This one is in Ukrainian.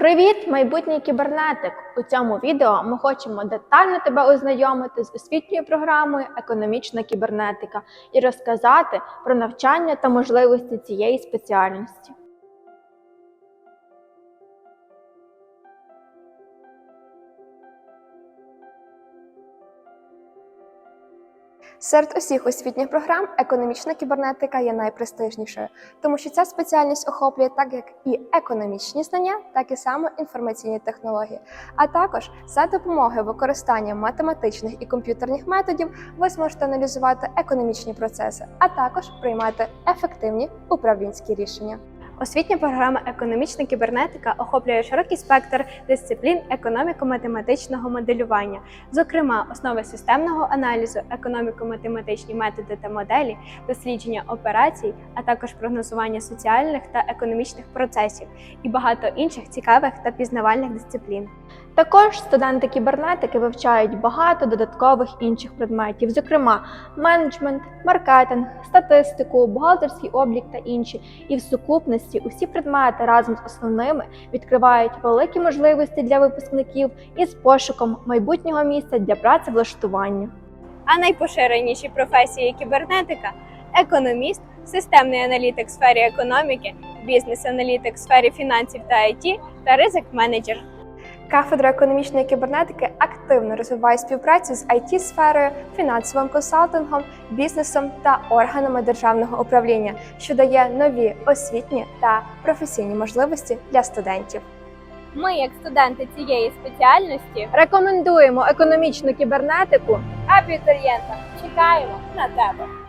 Привіт, майбутній кібернетик! У цьому відео ми хочемо детально тебе ознайомити з освітньою програмою Економічна кібернетика і розказати про навчання та можливості цієї спеціальності. Серед усіх освітніх програм економічна кібернетика є найпрестижнішою, тому що ця спеціальність охоплює так як і економічні знання, так і саме інформаційні технології. А також за допомогою використання математичних і комп'ютерних методів ви зможете аналізувати економічні процеси, а також приймати ефективні управлінські рішення. Освітня програма Економічна кібернетика охоплює широкий спектр дисциплін економіко-математичного моделювання, зокрема основи системного аналізу, економіко-математичні методи та моделі, дослідження операцій, а також прогнозування соціальних та економічних процесів і багато інших цікавих та пізнавальних дисциплін. Також студенти кібернетики вивчають багато додаткових інших предметів, зокрема менеджмент, маркетинг, статистику, бухгалтерський облік та інші. І в сукупності усі предмети разом з основними відкривають великі можливості для випускників із пошуком майбутнього місця для працевлаштування. А найпоширеніші професії кібернетика економіст, системний аналітик в сфері економіки, бізнес-аналітик в сфері фінансів та IT та ризик-менеджер. Кафедра економічної кібернетики активно розвиває співпрацю з it сферою фінансовим консалтингом, бізнесом та органами державного управління, що дає нові освітні та професійні можливості для студентів. Ми, як студенти цієї спеціальності, Рекомендуємо економічну кібернетику абітурієнтам чекаємо на тебе.